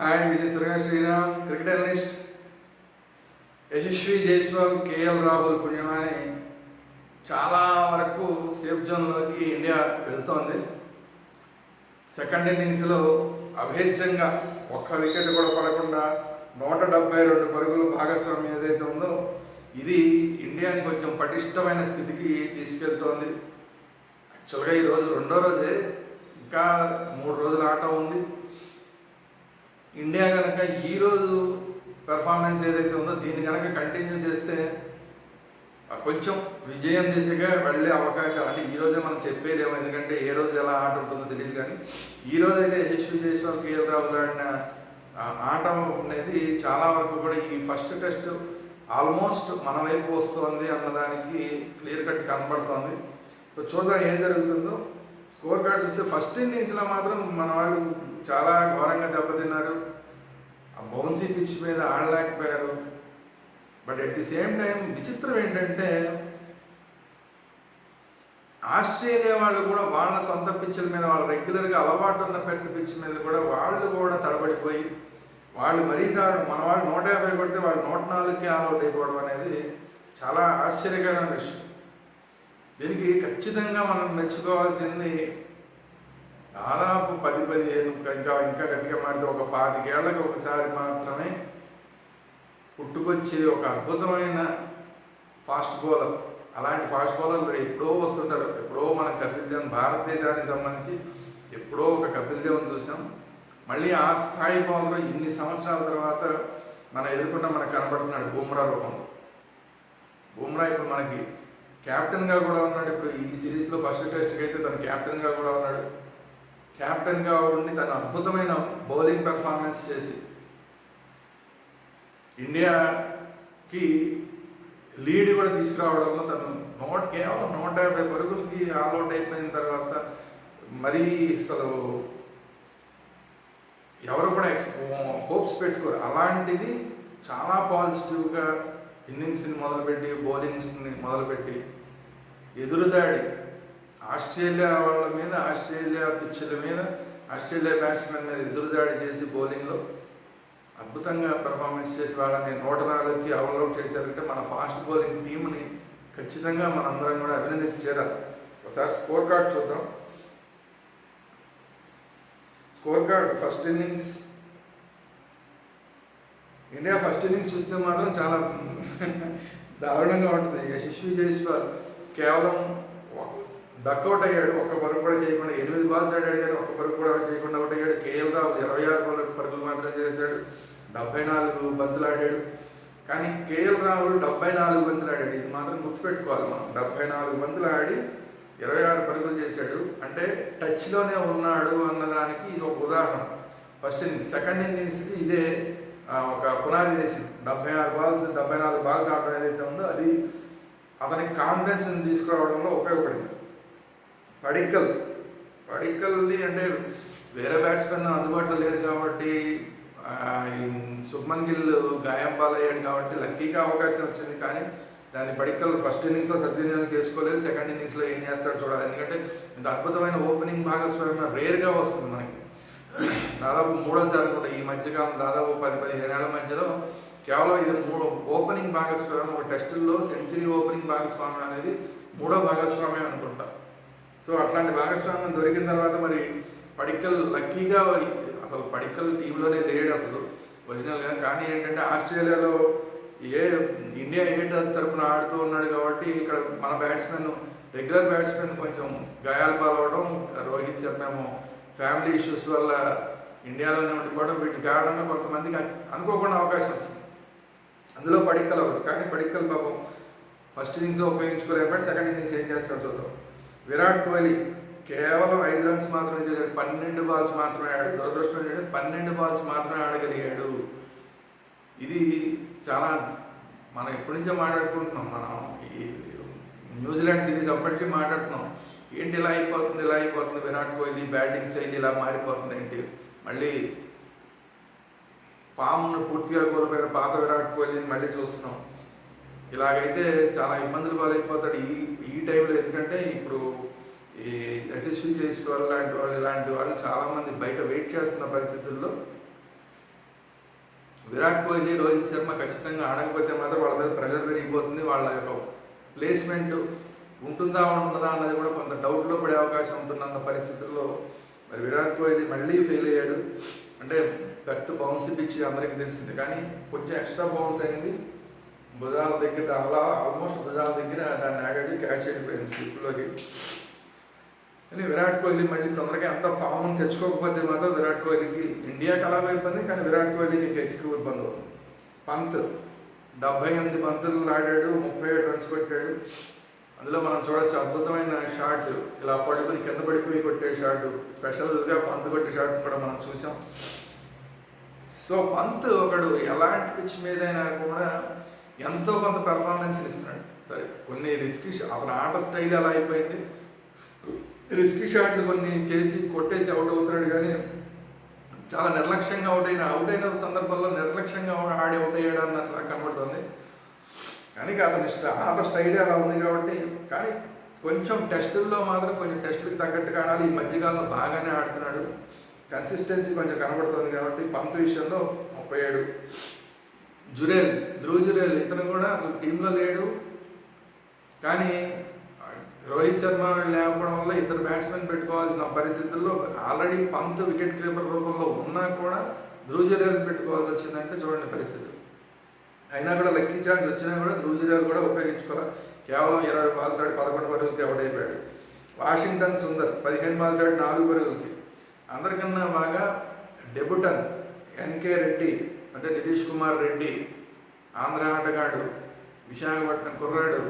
Hi Vijay Suraga Sriram cricket analyst Yashasvi Jaiswal KL Rahul పుణ్యమాని చాలా వరకు safe జోన్లోకి ఇండియా వెళ్తోంది. సెకండ్ ఇన్నింగ్స్లో అభేద్యంగా ఒక్క వికెట్ కూడా పడకుండా నూట డెబ్బై రెండు పరుగులు భాగస్వామ్యం ఏదైతే ఉందో ఇది ఇండియాని కొంచెం పటిష్టమైన స్థితికి తీసుకెళ్తోంది. యాక్చువల్గా ఈరోజు రెండో రోజే ఇంకా మూడు రోజుల ఆట ఉంది. ఇండియా కనుక ఈరోజు పెర్ఫార్మెన్స్ ఏదైతే ఉందో దీన్ని కనుక కంటిన్యూ చేస్తే కొంచెం విజయం దిశగా వెళ్ళే అవకాశాలు. అంటే ఈరోజే మనం చెప్పేదేమో ఎందుకంటే ఏ రోజు ఎలా ఆట ఉంటుందో తెలియదు కానీ ఈ అయితే యశస్వి జైస్వాల్ కేఎల్ రాహుల్ ఆడిన ఆట అనేది చాలా వరకు కూడా ఈ ఫస్ట్ టెస్ట్ ఆల్మోస్ట్ మన వైపు వస్తుంది అన్నదానికి క్లియర్ కట్ కనబడుతుంది. సో చూద్దాం ఏం జరుగుతుందో. స్కోర్ కార్డ్ చూస్తే ఫస్ట్ ఇన్నింగ్స్లో మాత్రం మన వాళ్ళు చాలా ఘోరంగా దెబ్బతిన్నారు. ఆ బౌన్సీ పిచ్ మీద ఆడలేకపోయారు. But at the same time విచిత్రం ఏంటంటే ఆస్ట్రేలియా వాళ్ళు కూడా వాళ్ళ సొంత పిచ్చుల మీద వాళ్ళు రెగ్యులర్గా అలవాటు ఉన్న పెద్ద పిచ్ మీద కూడా వాళ్ళు కూడా తడబడిపోయి వాళ్ళు మరీ దారుణం. మన వాళ్ళు నూట యాభై కొడితే వాళ్ళు నూట నాలుగుకి ఆల్అౌట్ అయిపోవడం అనేది చాలా ఆశ్చర్యకరమైన విషయం. దీనికి ఖచ్చితంగా మనం మెచ్చుకోవాల్సింది దాదాపు పది పదిహేను ఇంకా ఇంకా గట్టిగా మాడితే ఒక పాతికేళ్ళకు ఒకసారి మాత్రమే పుట్టుకొచ్చే ఒక అద్భుతమైన ఫాస్ట్ బౌలర్. అలాంటి ఫాస్ట్ బౌలర్లు ఎప్పుడో వస్తుంటారు. ఎప్పుడో మనం కపిల్ దేవ్ భారతదేశానికి సంబంధించి ఎప్పుడో ఒక కపిల్ దేవ్ని చూసాం. మళ్ళీ ఆ స్థాయి బౌలర్ ఇన్ని సంవత్సరాల తర్వాత మన ఎదుర్కొన్న మనకు కనబడుతున్నాడు బూమ్రా రూపంలో బూమ్రా ఇప్పుడు మనకి క్యాప్టెన్గా కూడా ఉన్నాడు. ఇప్పుడు ఈ సిరీస్లో ఫస్ట్ టెస్ట్కి అయితే తను క్యాప్టెన్గా కూడా ఉన్నాడు. క్యాప్టెన్గా ఉండి తను అద్భుతమైన బౌలింగ్ పెర్ఫార్మెన్స్ చేసి ఇండియాకి లీడ్ కూడా తీసుకురావడంలో తను నూట కేవలం నూట యాభై పరుగులకి ఆల్అౌట్ అయిపోయిన తర్వాత మరీ అసలు ఎవరు కూడా ఎక్స్ హోప్స్ పెట్టుకోరు. అలాంటిది చాలా పాజిటివ్గా ఇన్నింగ్స్ని మొదలుపెట్టి బౌలింగ్స్ని మొదలుపెట్టి ఎదురుదాడి ఆస్ట్రేలియా వాళ్ళ మీద ఆస్ట్రేలియా పిచ్చుల మీద ఆస్ట్రేలియా బ్యాట్స్మెన్ మీద ఎదురుదాడి చేసి బౌలింగ్లో అద్భుతంగా పెర్ఫార్మెన్స్ చేసి వాళ్ళని నూట నాలుగుకి అవుట్అవుట్ చేశారంటే మన ఫాస్ట్ బౌలింగ్ టీంని ఖచ్చితంగా మనందరం కూడా అభినందించి చేరాలి. ఒకసారి స్కోర్ కార్డ్ చూద్దాం. Score card first innings India first innings చూస్తే మాత్రం చాలా దారుణంగా ఉంటుంది. యశస్వి జైస్వాల్ కేవలం డక్అవుట్ అయ్యాడు ఒక్క పరుగు కూడా చేయకుండా ఎనిమిది బాల్స్ ఆడాడు కానీ ఒక్క పరుగు కూడా చేయకుండా అవుట్ అయ్యాడు. కేఎల్ రావు ఇరవై ఆరు పరుగు పరుగులు మాత్రం చేశాడు. డెబ్బై నాలుగు బంతులు ఆడాడు. కానీ కేఎల్ రాహుల్ డెబ్బై నాలుగు బంతులు ఆడాడు. ఇది మాత్రం గుర్తుపెట్టుకోవాలి మనం. డెబ్బై నాలుగు బంతులు ఆడి ఇరవై ఆరు పరుగులు చేశాడు. అంటే టచ్లోనే ఉన్నాడు అన్నదానికి ఇది ఒక ఉదాహరణ. ఫస్ట్ ఇన్నింగ్స్ సెకండ్ ఇన్నింగ్స్కి ఇదే ఒక పునాది వేసింది. డెబ్బై ఆరు బాల్స్ డెబ్బై నాలుగు బాల్స్ ఆడడం ఏదైతే ఉందో అది అతనికి కాన్ఫిడెన్స్ని తీసుకురావడంలో ఉపయోగపడింది. పడిక్కల్ పడిక్కల్ని అంటే వేరే బ్యాట్స్మెన్ అందుబాటులో లేరు కాబట్టి ఆ, శుభ్మన్ గిల్ గాయం పాలయ్యాడు కాబట్టి లక్కీగా అవకాశం వచ్చింది కానీ దాని పడిక్కల్ ఫస్ట్ ఇన్నింగ్స్లో సద్వినియోగం చేసుకోలేదు. సెకండ్ ఇన్నింగ్స్లో ఏం చేస్తాడో చూడాలి. ఎందుకంటే ఇంత అద్భుతమైన ఓపెనింగ్ భాగస్వామ్యం రేర్గా వస్తుంది మనకి. దాదాపు మూడోసారి అనుకుంటా ఈ మధ్యకాలం దాదాపు పది పదిహేను ఏళ్ళ మధ్యలో కేవలం ఇది మూడు ఓపెనింగ్ భాగస్వామ్యం ఒక టెస్టుల్లో సెంచరీ ఓపెనింగ్ భాగస్వామ్యం అనేది మూడో భాగస్వామ్యం అనుకుంటా. సో అట్లాంటి భాగస్వామ్యం దొరికిన తర్వాత మరి పడిక్కల్ లక్కీగా అసలు పడిక్కల్ టీంలోనే లేడు అసలు. ఒరిజినల్గా కానీ ఏంటంటే ఆస్ట్రేలియాలో ఏ ఇండియా ఏ తరపున ఆడుతూ ఉన్నాడు కాబట్టి ఇక్కడ మన బ్యాట్స్మెన్ రెగ్యులర్ బ్యాట్స్మెన్ కొంచెం గాయాలు పాలవడం రోహిత్ శర్మేమో ఫ్యామిలీ ఇష్యూస్ వల్ల ఇండియాలోనే ఉండిపోవడం వీటి కారణంగా కొంతమందికి అనుకోకుండా అవకాశం వచ్చింది. అందులో పడిక్కల్ ఒకటి కానీ పడిక్కలు పాపం ఫస్ట్ ఇన్నింగ్స్లో ఉపయోగించుకోలేకపోతే సెకండ్ ఇన్నింగ్స్ ఏం చేస్తాడు చూద్దాం. విరాట్ కోహ్లీ కేవలం ఐదు రన్స్ మాత్రమే చేశాడు. పన్నెండు బాల్స్ మాత్రమే ఆడాడు. దురదృష్టం ఏంటంటే పన్నెండు బాల్స్ మాత్రమే ఆడగలిగాడు. ఇది చాలా మనం ఎప్పటి నుంచో మాట్లాడుకుంటున్నాం. మనం ఈ న్యూజిలాండ్ సిరీస్ అప్పటికీ మాట్లాడుతున్నాం. ఏంటి ఇలా అయిపోతుంది ఇలా అయిపోతుంది విరాట్ కోహ్లీ బ్యాటింగ్ శైలి ఇలా మారిపోతుంది ఏంటి? మళ్ళీ ఫామ్ను పూర్తిగా కోల్పోయిన పాత విరాట్ కోహ్లీని మళ్ళీ చూస్తున్నాం. ఇలాగైతే చాలా ఇబ్బందులు పాలైపోతాడు ఈ ఈ టైంలో. ఎందుకంటే ఇప్పుడు ఈ ఎస్ఎస్సి చేసిన వాళ్ళు లాంటి వాళ్ళు ఇలాంటి వాళ్ళు చాలామంది బయట వెయిట్ చేస్తున్న పరిస్థితుల్లో విరాట్ కోహ్లీ రోహిత్ శర్మ ఖచ్చితంగా ఆడకపోతే మాత్రం వాళ్ళ మీద ప్రెషర్ పెరిగిపోతుంది. వాళ్ళ యొక్క ప్లేస్మెంట్ ఉంటుందా ఉండదా అన్నది కూడా కొంత డౌట్లో పడే అవకాశం ఉంటుందన్న పరిస్థితుల్లో మరి విరాట్ కోహ్లీ మళ్ళీ ఫెయిల్ అయ్యాడు. అంటే గట్టు బౌన్స్ పిచ్చి అందరికీ తెలిసింది. కానీ కొంచెం ఎక్స్ట్రా బౌన్స్ అయింది. భుజాల దగ్గర అలా ఆల్మోస్ట్ భుజాల దగ్గర దాన్ని ఆడాడు క్యాచ్ అయిపోయింది స్లిప్లోకి కానీ విరాట్ కోహ్లీ మళ్ళీ తొందరగా ఎంత ఫామ్ తెచ్చుకోకపోతే మాత్రం విరాట్ కోహ్లీకి ఇండియాకి అలాగే ఇబ్బంది కానీ విరాట్ కోహ్లీకి ఇంకా ఎక్కువ ఇబ్బంది అవుతుంది. పంత్ డెబ్బై ఎనిమిది పంతులు ఆడాడు ముప్పై ఏడు రన్స్ కొట్టాడు. అందులో మనం చూడొచ్చు అద్భుతమైన షాట్ ఇలా పడుకుని కింద పడిపోయి కొట్టే షాట్ స్పెషల్గా పంత్ కొట్టే షాట్ కూడా మనం చూసాం. సో పంత్ ఒకడు ఎలాంటి పిచ్ మీదైనా కూడా ఎంతో కొంత పెర్ఫార్మెన్స్ ఇస్తున్నాడు. సరే కొన్ని రిస్క్ అతని ఆట స్టైల్ అలా అయిపోయింది. రిస్క్ షాట్లు కొన్ని చేసి కొట్టేసి అవుట్ అవుతున్నాడు కానీ చాలా నిర్లక్ష్యంగా అవుట్ అయిన అవుట్ అయిన సందర్భంలో నిర్లక్ష్యంగా ఆడి అవుట్ అయ్యాడు అన్నట్లా కనబడుతుంది. కానీ అతని ఇష్ట ఆట స్టైల్ అలా ఉంది కాబట్టి కానీ కొంచెం టెస్టుల్లో మాత్రం కొంచెం టెస్టులకు తగ్గట్టుగా ఆడాలి. ఈ మధ్యకాలంలో బాగానే ఆడుతున్నాడు. కన్సిస్టెన్సీ కొంచెం కనబడుతుంది కాబట్టి పంత్ విషయంలో ముప్పై ఏడు జురేల్ ధ్రువ్ జురేల్ ఇతను కూడా అసలు టీంలో లేడు. కానీ రోహిత్ శర్మ లేకపోవడం వల్ల ఇద్దరు బ్యాట్స్మెన్ పెట్టుకోవాల్సిన పరిస్థితుల్లో ఆల్రెడీ పంత్ వికెట్ కీపర్ రూపంలో ఉన్నా కూడా ధ్రువ్ జురేల్ పెట్టుకోవాల్సి వచ్చిందంటే చూడండి పరిస్థితి. అయినా కూడా లక్కీ ఛాన్స్ వచ్చినా కూడా ధ్రువ్ జురేల్ కూడా ఉపయోగించుకోవాలి. కేవలం ఇరవై బాల్స్ ఆడి పదకొండు పరుగులకి అవుట్ వాషింగ్టన్ సుందర్ పదిహేను బాల్స్ ఆడి నాలుగు పరుగులకి. అందరికన్నా బాగా డెబుటన్ ఎన్కే రెడ్డి అంటే నితీష్ కుమార్ రెడ్డి ఆంధ్ర ఆటగాడు విశాఖపట్నం కుర్రాడు.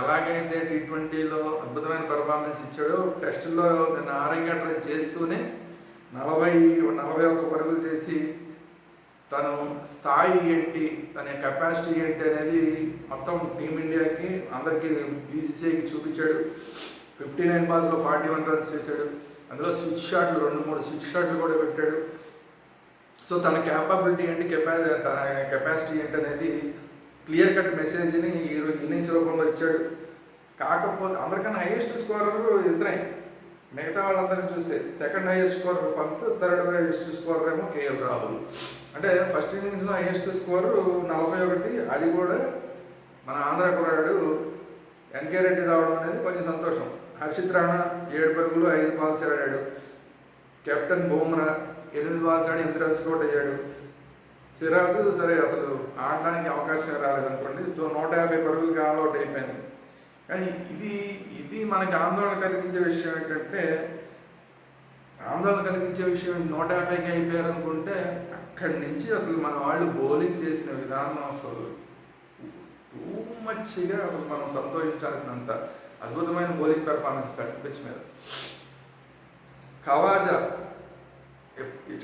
ఎలాగైతే టీ ట్వంటీలో అద్భుతమైన పర్ఫార్మెన్స్ ఇచ్చాడో టెస్టుల్లో నిన్న ఆరంగేట్రం చేస్తూనే నలభై నలభై ఒక్క పరుగులు చేసి తను స్థాయి ఏంటి తన కెపాసిటీ ఏంటి అనేది మొత్తం టీమిండియాకి అందరికీ బీసీసీఐకి చూపించాడు. ఫిఫ్టీ నైన్ బాల్స్లో ఫార్టీ వన్ రన్స్ చేశాడు. అందులో స్విచ్ షాట్లు రెండు మూడు స్విచ్ షాట్లు కూడా పెట్టాడు. సో తన క్యాపబిలిటీ ఏంటి కెపా తన కెపాసిటీ ఏంటి అనేది క్లియర్ కట్ మెసేజ్ని ఈరోజు ఇన్నింగ్స్ రూపంలో ఇచ్చాడు. కాకపోతే అందరికన్నా హైయెస్ట్ స్కోరర్ ఇద్దరే మిగతా వాళ్ళందరినీ చూస్తే second highest score Pant third highest scorer ఏమో కేఎల్ రాహుల్. అంటే ఫస్ట్ ఇన్నింగ్స్లో హైయెస్ట్ స్కోర్ నలభై ఒకటి అది కూడా మన ఆంధ్ర కుర్రాడు ఎన్కే రెడ్డి రావడం అనేది కొంచెం సంతోషం. హర్షిత్ రాణా ఏడు పరుగులు ఐదు బాల్స్ ఆడాడు. కెప్టెన్ బోమ్రా ఎనిమిది బాల్స్ ఆడి రన్స్ అవుట్ అయ్యాడు? సిరాజు సరే అసలు ఆడడానికి అవకాశం రాలేదనుకోండి. సో నూట యాభై పరుగులకి ఆల్ అవుట్ అయిపోయింది. కానీ ఇది ఇది మనకి ఆందోళన కలిగించే విషయం ఏంటంటే ఆందోళన కలిగించే విషయం నూట యాభైకి అయిపోయారు అనుకుంటే అక్కడి నుంచి అసలు మన వాళ్ళు బౌలింగ్ చేసిన విధానం అసలు టూ మచ్గా అసలు మనం సంతోషించాల్సినంత అద్భుతమైన బౌలింగ్ పెర్ఫార్మెన్స్ పిచ్ మీద. కవాజా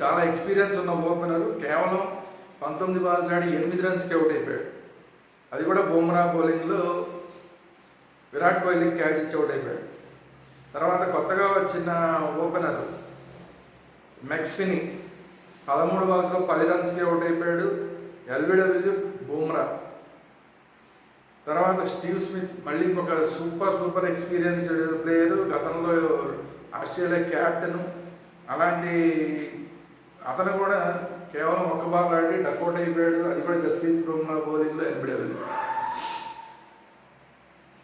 చాలా ఎక్స్పీరియన్స్ ఉన్న ఓపెనర్. కేవలం పంతొమ్మిది బాల్స్ ఆడి ఎనిమిది రన్స్కి అవుట్ అయిపోయాడు. అది కూడా బుమ్రా బౌలింగ్లో విరాట్ కోహ్లీకి క్యాచ్ ఇచ్చి అవుట్ అయిపోయాడు. తర్వాత కొత్తగా వచ్చిన ఓపెనర్ మెక్సిని పదమూడు బాల్స్లో పది రన్స్కి అవుట్ అయిపోయాడు. ఎల్బిడబ్ల్యూ బుమ్రా. తర్వాత స్టీవ్ స్మిత్ మళ్ళీ ఇంకొక సూపర్ సూపర్ ఎక్స్పీరియన్స్డ్ ప్లేయర్. గతంలో ఆస్ట్రేలియా క్యాప్టెను అలాంటి అతను కూడా కేవలం ఒక్క బాల్ ఆడి డక్అట్ అయిపోయాడు. అది కూడా జస్ప్రీత్ బుమ్రా బౌలింగ్లో ఎల్బిడబ్ల్యూ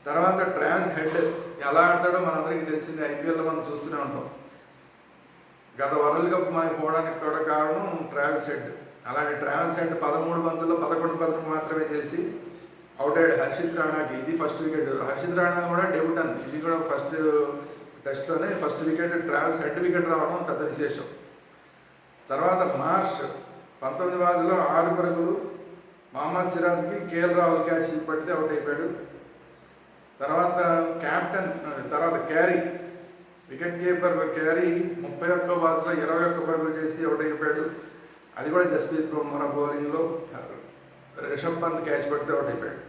తర్వాత ట్రాన్స్ హెడ్ ఎలా ఆడతాడో మనందరికీ తెలిసింది. ఐపీఎల్లో మనం చూస్తూనే ఉంటాం. గత వరల్డ్ కప్ మనకి పోవడానికి కూడా కారణం ట్రావెల్స్ హెడ్ అలాంటి ట్రావెల్స్ హెడ్ పదమూడు బంతుల్లో పదకొండు పదకొండు మాత్రమే చేసి అవుట్ అయ్యాడు హర్షిత్ రాణాకి. ఇది ఫస్ట్ వికెట్ హర్షిత్ రాణా కూడా డెబ్యూటన్ ఇది కూడా first టెస్ట్లోనే first wicket Travis Head wicket రావడం పెద్ద విశేషం. తర్వాత మార్ష్ పంతొమ్మిది బాజులో ఆరు పరుగులు మహమ్మద్ సిరాజ్కి కేఎల్ రాహుల్ క్యాచ్ పడితే అవుట్ అయిపోయాడు. తర్వాత క్యాప్టెన్ తర్వాత క్యారీ వికెట్ కీపర్ క్యారీ ముప్పై ఒక్క బాల్స్లో ఇరవై ఒక్క పరుగులు చేసి అవుట్ అయిపోయాడు. అది కూడా జస్ప్రీత్ బుమ్రా బౌలింగ్లో రిషబ్ పంత్ క్యాచ్ పడితే అవుట్ అయిపోయాడు.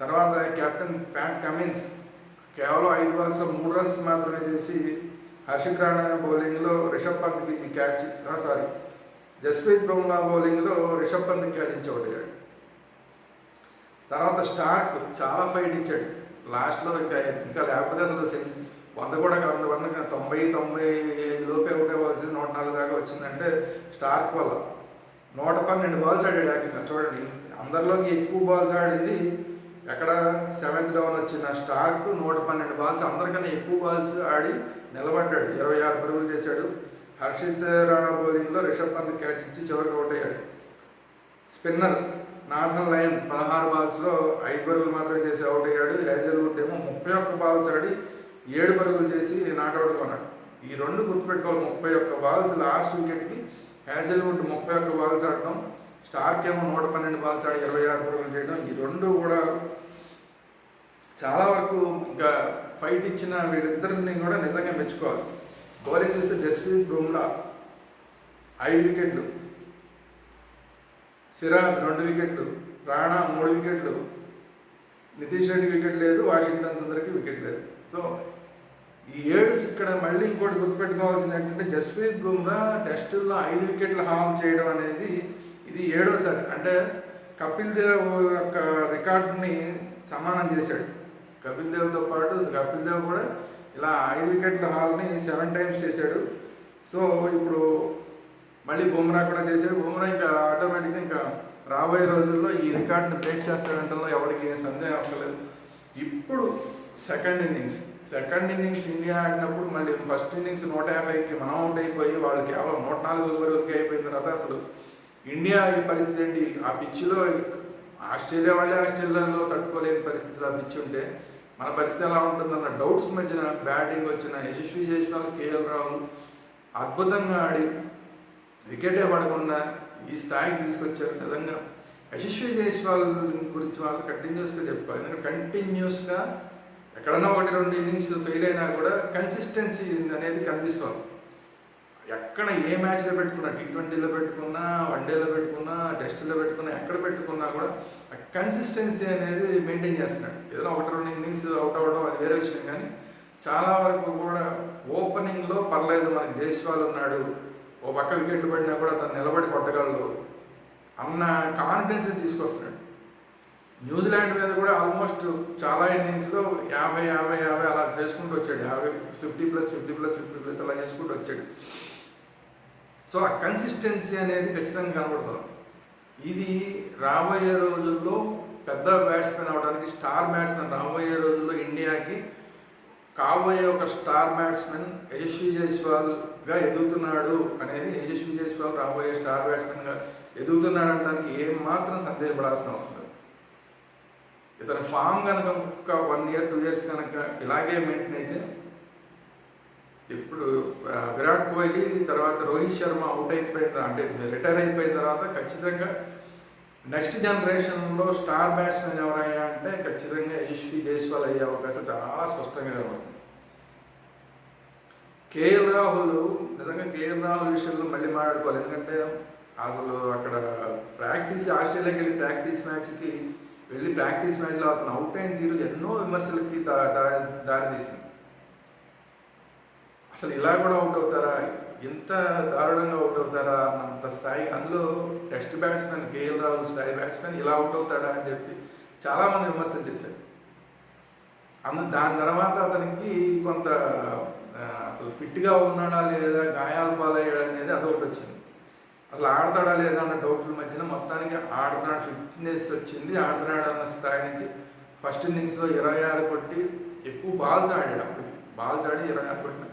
తర్వాత కెప్టెన్ ప్యాట్ కమిన్స్ కేవలం ఐదు బాల్స్లో మూడు రన్స్ మాత్రమే చేసి హర్షిక్ రాణా బౌలింగ్లో రిషబ్ పంత్కి క్యాచ్ సారీ జస్ప్రీత్ బుమ్రా బౌలింగ్లో రిషబ్ పంత్ క్యాచ్ ఇచ్చి తర్వాత స్టార్ట్ చాలా ఫైట్ ఇచ్చాడు. లాస్ట్లో ఇంకా ఇంకా లేకపోతే అసలు వంద కూడా వంద వంద తొంభై తొంభై లోపే ఒకటే వచ్చింది నూట నాలుగు దాకా వచ్చిందంటే స్టార్క్ వల్ల. నూట పన్నెండు బాల్స్ ఆడాడు యాక్చువల్గా చూడండి. అందరిలోకి ఎక్కువ బాల్స్ ఆడింది ఎక్కడ సెవెంత్ డౌన్ వచ్చిన స్టార్క్ నూట పన్నెండు బాల్స్ అందరికన్నా ఎక్కువ బాల్స్ ఆడి నిలబడ్డాడు. ఇరవై ఆరు పరుగులు చేశాడు. హర్షిత్ రాణా బౌలింగ్లో రిషబ్ పంత్ క్యాచ్ ఇచ్చి చివరికి అవుట్ అయ్యాడు. స్పిన్నర్ నాథన్ లయన్ పదహారు బాల్స్లో ఐదు పరుగులు మాత్రమే చేసి అవుట్ అయ్యాడు. హైజల్వుడ్ ఏమో ముప్పై ఒక్క బాల్స్ ఆడి ఏడు పరుగులు చేసి నాట్అవుట్ కొన్నాడు. ఈ రెండు గుర్తుపెట్టుకోవాలి. ముప్పై ఒక్క బాల్స్ లాస్ట్ వికెట్కి హ్యాజల్వుడ్ ముప్పై ఒక్క బాల్స్ ఆడటం. స్టార్క్ ఏమో నూట పన్నెండు బాల్స్ ఆడి ఇరవై ఆరు పరుగులు చేయడం. ఈ రెండు కూడా చాలా వరకు ఇంకా ఫైట్ ఇచ్చిన వీళ్ళిద్దరిని కూడా నిజంగా మెచ్చుకోవాలి. బౌలింగ్ చేస్తే జస్ప్రీత్ బుమ్రా ఐదు వికెట్లు. సిరాజ్ రెండు వికెట్లు. రాణా మూడు వికెట్లు. నితీష్ రెడ్డి వికెట్ లేదు. వాషింగ్టన్ సుందర్కి వికెట్ లేదు. సో ఈ ఏడు ఇక్కడ మళ్ళీ ఇంకోటి గుర్తుపెట్టుకోవాల్సింది ఏంటంటే జస్ప్రీత్ బుమ్రా టెస్టుల్లో ఐదు వికెట్లు హాల్ చేయడం అనేది ఇది ఏడోసారి. అంటే కపిల్ దేవ్ యొక్క రికార్డుని సమానం చేశాడు. కపిల్ దేవ్తో పాటు కపిల్ దేవ్ కూడా ఇలా ఐదు వికెట్ల హాల్ని సెవెన్ టైమ్స్ చేశాడు. సో ఇప్పుడు మళ్ళీ బుమ్రా కూడా చేశాడు. బుమ్రా ఇంకా ఆటోమేటిక్గా ఇంకా రాబోయే రోజుల్లో ఈ రికార్డుని బ్రేక్ చేస్తాడంటలో ఎవరికి ఏం సందేహం అవ్వలేదు. ఇప్పుడు second innings. Second innings India ఆడినప్పుడు మళ్ళీ ఫస్ట్ ఇన్నింగ్స్ నూట యాభైకి మనం అవుట్ అయిపోయి వాళ్ళు కేవలం నూట నాలుగు వరకు అయిపోయిన తర్వాత అసలు ఇండియా ఈ పరిస్థితి ఏంటి? ఆ పిచ్చిలో ఆస్ట్రేలియా వాళ్ళే ఆస్ట్రేలియాలో తట్టుకోలేని పరిస్థితులు ఆ పిచ్చి ఉంటే మన పరిస్థితి ఎలా ఉంటుందన్న డౌట్స్ మధ్యన బ్యాటింగ్ వచ్చిన యశస్వి చేసిన కేఎల్ రాహుల్ అద్భుతంగా ఆడి వికెటే పడకుండా ఈ స్థాయికి తీసుకొచ్చారు నిజంగా. యశస్వి జైస్వాల్ గురించి వాళ్ళు కంటిన్యూస్గా చెప్పుకోవాలి. ఎందుకంటే కంటిన్యూస్గా ఎక్కడన్నా ఒకటి రెండు ఇన్నింగ్స్ ఫెయిల్ అయినా కూడా కన్సిస్టెన్సీ అనేది కనిపిస్తుంది. ఎక్కడ ఏ మ్యాచ్లో పెట్టుకున్నా టీ ట్వంటీలో పెట్టుకున్నా వన్డేలో పెట్టుకున్నా టెస్ట్లో పెట్టుకున్నా ఎక్కడ పెట్టుకున్నా కూడా కన్సిస్టెన్సీ అనేది మెయింటైన్ చేస్తున్నాడు. ఏదో ఒకటి రెండు ఇన్నింగ్స్ అవుట్ అవ్వడం అది వేరే విషయం కానీ చాలా వరకు కూడా ఓపెనింగ్లో పర్లేదు మనకి జైస్వాల్ ఉన్నాడు. ఓ పక్క వికెట్లు పడినా కూడా తను నిలబడి కొట్టగలడు. అన్న కాన్ఫిడెన్స్ తీసుకొస్తున్నాడు. న్యూజిలాండ్ మీద కూడా ఆల్మోస్ట్ చాలా ఇన్నింగ్స్లో యాభై యాభై యాభై అలా చేసుకుంటూ వచ్చాడు. యాభై fifty plus fifty plus fifty plus అలా చేసుకుంటూ వచ్చాడు. సో ఆ కన్సిస్టెన్సీ అనేది ఖచ్చితంగా కనబడుతుంది. ఇది రాబోయే రోజుల్లో పెద్ద బ్యాట్స్మెన్ అవడానికి స్టార్ బ్యాట్స్మెన్ రాబోయే రోజుల్లో ఇండియాకి కాబోయే ఒక స్టార్ బ్యాట్స్మెన్ యశస్వి జైస్వాల్గా ఎదుగుతున్నాడు అనేది యశస్వి జైస్వాల్ రాబోయే స్టార్ బ్యాట్స్మెన్గా ఎదుగుతున్నాడు అనడానికి ఏం మాత్రం సందేహపడాల్సిన అవసరం లేదు. ఇతని ఫామ్ కనుక ఒక వన్ ఇయర్ టూ ఇయర్స్ కనుక ఇలాగే మెయింటైన్ అయితే ఇప్పుడు విరాట్ కోహ్లీ తర్వాత రోహిత్ శర్మ అవుట్ అయిపోయిన అంటే రిటైర్ అయిపోయిన తర్వాత ఖచ్చితంగా నెక్స్ట్ జనరేషన్లో స్టార్ బ్యాట్స్మెన్ ఎవరయ్యా అంటే ఖచ్చితంగా యశ్వి జైస్వాల్ అయ్యే అవకాశం చాలా స్పష్టంగా ఉంది. కేఎల్ రాహుల్ నిజంగా కేఎల్ రాహుల్ విషయంలో మళ్ళీ మాట్లాడుకోవాలి. ఎందుకంటే అసలు అక్కడ ప్రాక్టీస్ ఆస్ట్రేలియాకి వెళ్ళి ప్రాక్టీస్ మ్యాచ్కి వెళ్ళి ప్రాక్టీస్ మ్యాచ్లో అతను అవుట్ అయిన తీరు ఎన్నో విమర్శలకి దా తీసింది అసలు ఇలా కూడా అవుట్ అవుతారా? ఇంత దారుణంగా అవుట్ అవుతారా అన్నంత స్థాయి? అందులో టెస్ట్ బ్యాట్స్మెన్ కేఎల్ రాహుల్ స్థాయి బ్యాట్స్మెన్ ఇలా అవుట్ అవుతాడా అని చెప్పి చాలామంది విమర్శలు చేశారు. అందు దాని తర్వాత అతనికి కొంత అసలు ఫిట్గా ఉన్నాడా లేదా గాయాల పాలయ్యాడా అనేది అదొకటి వచ్చింది. అసలు ఆడతాడా లేదా అన్న డౌట్ల మధ్యన మొత్తానికి ఆడుతున్నాడు ఫిట్నెస్ వచ్చింది ఆడుతున్నాడు అన్న స్థాయి నుంచి ఫస్ట్ ఇన్నింగ్స్లో ఇరవై ఆరు కొట్టి ఎక్కువ బాల్స్ ఆడాడు అప్పటికి. బాల్స్ ఆడి ఇరవై ఆరు కొట్టిన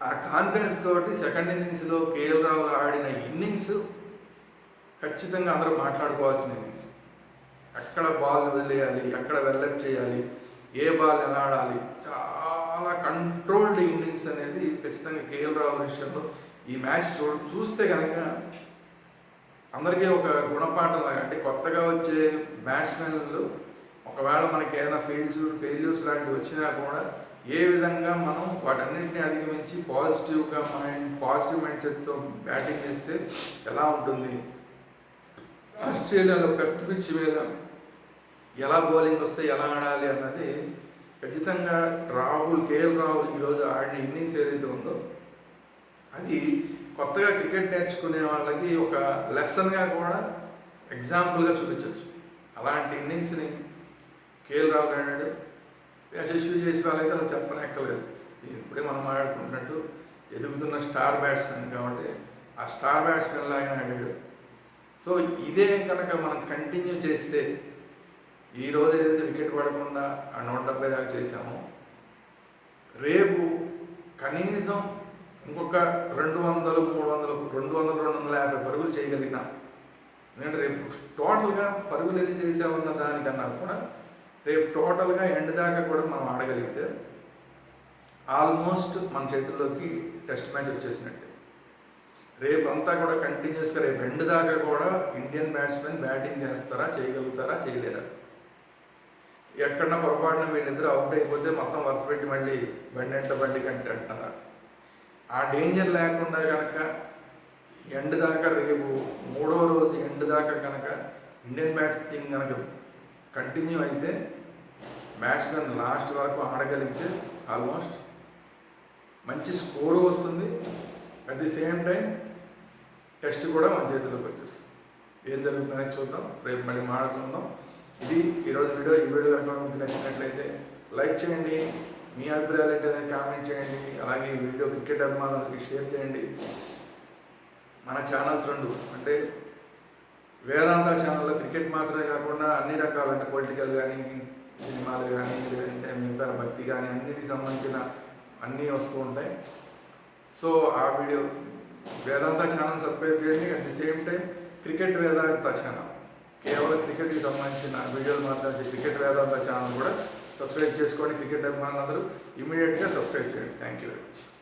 ఆ కాన్ఫిడెన్స్ తోటి సెకండ్ ఇన్నింగ్స్లో కేఎల్ రాహుల్ ఆడిన ఇన్నింగ్స్ ఖచ్చితంగా అందరూ మాట్లాడుకోవాల్సిన ఇన్నింగ్స్ ఎక్కడ బాల్ వదిలేయాలి ఎక్కడ వెల్లట్ చేయాలి ఏ బాల్ ఎలా ఆడాలి చాలా కంట్రోల్డ్ ఇన్నింగ్స్ అనేది ఖచ్చితంగా కేఎల్ రాహుల్ విషయంలో ఈ మ్యాచ్ చూ చూస్తే కనుక అందరికీ ఒక గుణపాఠం లాగా అంటే కొత్తగా వచ్చే బ్యాట్స్మెన్లు ఒకవేళ మనకి ఏదైనా ఫెయిల్స్ ఫెయిల్యూర్స్ లాంటివి వచ్చినా కూడా ఏ విధంగా మనం వాటన్నింటినీ అధిగమించి పాజిటివ్గా మైండ్ పాజిటివ్ మైండ్ సెట్తో బ్యాటింగ్ చేస్తే ఎలా ఉంటుంది? ఆస్ట్రేలియాలో పెద్ద పిచ్చి మీద ఎలా బౌలింగ్ వస్తే ఎలా ఆడాలి అన్నది ఖచ్చితంగా రాహుల్ కేఎల్ రాహుల్ ఈరోజు ఆడిన ఇన్నింగ్స్ ఏదైతే ఉందో అది కొత్తగా క్రికెట్ నేర్చుకునే వాళ్ళకి ఒక లెసన్గా కూడా ఎగ్జాంపుల్గా చూపించవచ్చు. అలాంటి ఇన్నింగ్స్ని కేఎల్ రాహుల్ ఆడాడు. యశస్వి జైస్వాల్ అయితే అది చెప్పనక్కర్లేదు. ఇప్పుడే మనం మాట్లాడుకుంటున్నట్టు ఎదుగుతున్న స్టార్ బ్యాట్స్మెన్ కాబట్టి ఆ స్టార్ బ్యాట్స్మెన్ లాగా ఆడాడు. సో ఇదే కనుక మనం కంటిన్యూ చేస్తే ఈ రోజు ఏదైతే వికెట్ పడకుండా ఆ నూట డెబ్బై దాకా చేసామో రేపు కనీసం ఇంకొక రెండు వందలు మూడు వందలు రెండు వందలు రెండు వందల యాభై పరుగులు చేయగలిగినాం ఎందుకంటే రేపు టోటల్గా పరుగులు ఎన్ని చేసామన్న దానికన్నా కూడా రేపు టోటల్గా ఎండ్ దాకా కూడా మనం ఆడగలిగితే ఆల్మోస్ట్ మన చేతుల్లోకి టెస్ట్ మ్యాచ్ వచ్చేసినట్టే. రేపు అంతా కూడా కంటిన్యూస్గా రేపు ఎండ్ దాకా కూడా ఇండియన్ బ్యాట్స్మెన్ బ్యాటింగ్ చేస్తారా చేయగలుగుతారా చేయలేరా? ఎక్కడన్నా పొరపాటున వీళ్ళిద్దరు అవుట్ అయిపోతే మొత్తం వరుస పెట్టి మళ్ళీ బండి బండి కంటే అంటారా? ఆ డేంజర్ లేకుండా కనుక ఎండ్ దాకా రేపు మూడో రోజు ఎండ్ దాకా కనుక ఇండియన్ బ్యాట్స్మెన్ కనుక కంటిన్యూ అయితే బ్యాట్స్మెన్ లాస్ట్ వరకు ఆడగలిగితే ఆల్మోస్ట్ మంచి స్కోరు వస్తుంది. At the same time test కూడా మన చేతిలోకి వచ్చేస్తుంది. ఏం జరుగుతుందని చూద్దాం. రేపు మళ్ళీ మాట్లాడుకుందాం. ఇది ఈరోజు వీడియో ఈ వీడియో కనుక మీకు నచ్చినట్లయితే లైక్ చేయండి. మీ అభిప్రాయాలు ఏంటనేది కామెంట్ చేయండి. అలాగే ఈ వీడియో క్రికెట్ అభిమానులకి షేర్ చేయండి. మన ఛానల్స్ రెండు అంటే వేదాంత ఛానల్లో క్రికెట్ మాత్రమే కాకుండా అన్ని రకాల అంటే పొలిటికల్ కానీ సినిమాలు కానీ లేదంటే మిగతా భక్తి కానీ అన్నిటికి సంబంధించిన అన్నీ వస్తూ ఉంటాయి. సో ఆ వీడియో వేదాంత ఛానల్ సబ్స్క్రైబ్ చేయండి. At the same time cricket Vedanta channel కేవలం క్రికెట్కి సంబంధించిన వీడియోలు మాత్రమే క్రికెట్ వేదాంత ఛానల్ కూడా సబ్స్క్రైబ్ చేసుకోండి. క్రికెట్ అభిమానులందరూ ఇమీడియట్గా సబ్స్క్రైబ్ చేయండి. Thank you very much